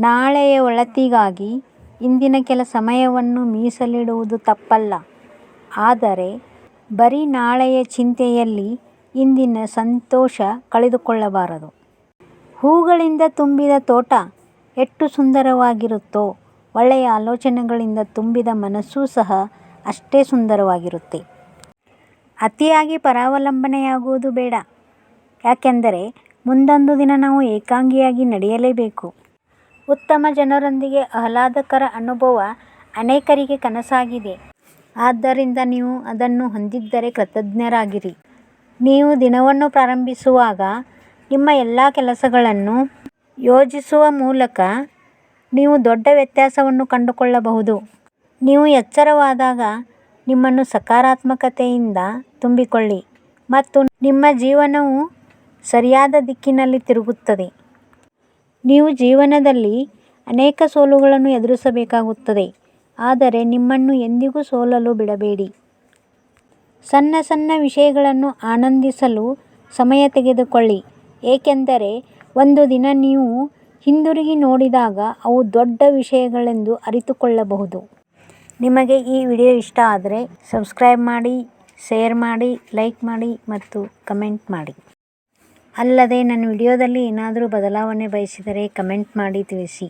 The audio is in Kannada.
ನಾಳೆಯ ಒಳಿತಿಗಾಗಿ ಇಂದಿನ ಕೆಲ ಸಮಯವನ್ನು ಮೀಸಲಿಡುವುದು ತಪ್ಪಲ್ಲ. ಆದರೆ, ಬರೀ ನಾಳೆಯ ಚಿಂತೆಯಲ್ಲಿ ಇಂದಿನ ಸಂತೋಷ ಕಳೆದುಕೊಳ್ಳಬಾರದು. ಹೂಗಳಿಂದ ತುಂಬಿದ ತೋಟ ಎಷ್ಟು ಸುಂದರವಾಗಿರುತ್ತೋ, ಒಳ್ಳೆಯ ಆಲೋಚನೆಗಳಿಂದ ತುಂಬಿದ ಮನಸ್ಸೂ ಸಹ ಅಷ್ಟೇ ಸುಂದರವಾಗಿರುತ್ತೆ. ಅತಿಯಾಗಿ ಪರಾವಲಂಬನೆಯಾಗುವುದು ಬೇಡ. ಯಾಕೆಂದರೆ, ಮುಂದೊಂದು ದಿನ ನಾವು ಏಕಾಂಗಿಯಾಗಿ ನಡೆಯಲೇಬೇಕು. ಉತ್ತಮ ಜನರೊಂದಿಗೆ ಆಹ್ಲಾದಕರ ಅನುಭವ ಅನೇಕರಿಗೆ ಕನಸಾಗಿದೆ. ಆದ್ದರಿಂದ ನೀವು ಅದನ್ನು ಹೊಂದಿದ್ದರೆ ಕೃತಜ್ಞರಾಗಿರಿ. ನೀವು ದಿನವನ್ನು ಪ್ರಾರಂಭಿಸುವಾಗ ನಿಮ್ಮ ಎಲ್ಲಾ ಕೆಲಸಗಳನ್ನು ಯೋಜಿಸುವ ಮೂಲಕ ನೀವು ದೊಡ್ಡ ವ್ಯತ್ಯಾಸವನ್ನು ಕಂಡುಕೊಳ್ಳಬಹುದು. ನೀವು ಎಚ್ಚರವಾದಾಗ ನಿಮ್ಮನ್ನು ಸಕಾರಾತ್ಮಕತೆಯಿಂದ ತುಂಬಿಕೊಳ್ಳಿ ಮತ್ತು ನಿಮ್ಮ ಜೀವನವು ಸರಿಯಾದ ದಿಕ್ಕಿನಲ್ಲಿ ತಿರುಗುತ್ತದೆ. ನೀವು ಜೀವನದಲ್ಲಿ ಅನೇಕ ಸೋಲುಗಳನ್ನು ಎದುರಿಸಬೇಕಾಗುತ್ತದೆ ಆದರೆ ನಿಮ್ಮನ್ನು ಎಂದಿಗೂ ಸೋಲಲು ಬಿಡಬೇಡಿ. ಸಣ್ಣ ಸಣ್ಣ ವಿಷಯಗಳನ್ನು ಆನಂದಿಸಲು ಸಮಯ ತೆಗೆದುಕೊಳ್ಳಿ ಏಕೆಂದರೆ ಒಂದು ದಿನ ನೀವು ಹಿಂದಿರುಗಿ ನೋಡಿದಾಗ ಅವು ದೊಡ್ಡ ವಿಷಯಗಳೆಂದು ಅರಿತುಕೊಳ್ಳಬಹುದು. ನಿಮಗೆ ಈ ವಿಡಿಯೋ ಇಷ್ಟ ಆದರೆ ಸಬ್ಸ್ಕ್ರೈಬ್ ಮಾಡಿ, ಶೇರ್ ಮಾಡಿ, ಲೈಕ್ ಮಾಡಿ ಮತ್ತು ಕಮೆಂಟ್ ಮಾಡಿ. ಅಲ್ಲದೆ ನನ್ನ ವಿಡಿಯೋದಲ್ಲಿ ಏನಾದರೂ ಬದಲಾವಣೆ ಬಯಸಿದರೆ ಕಮೆಂಟ್ ಮಾಡಿ ತಿಳಿಸಿ.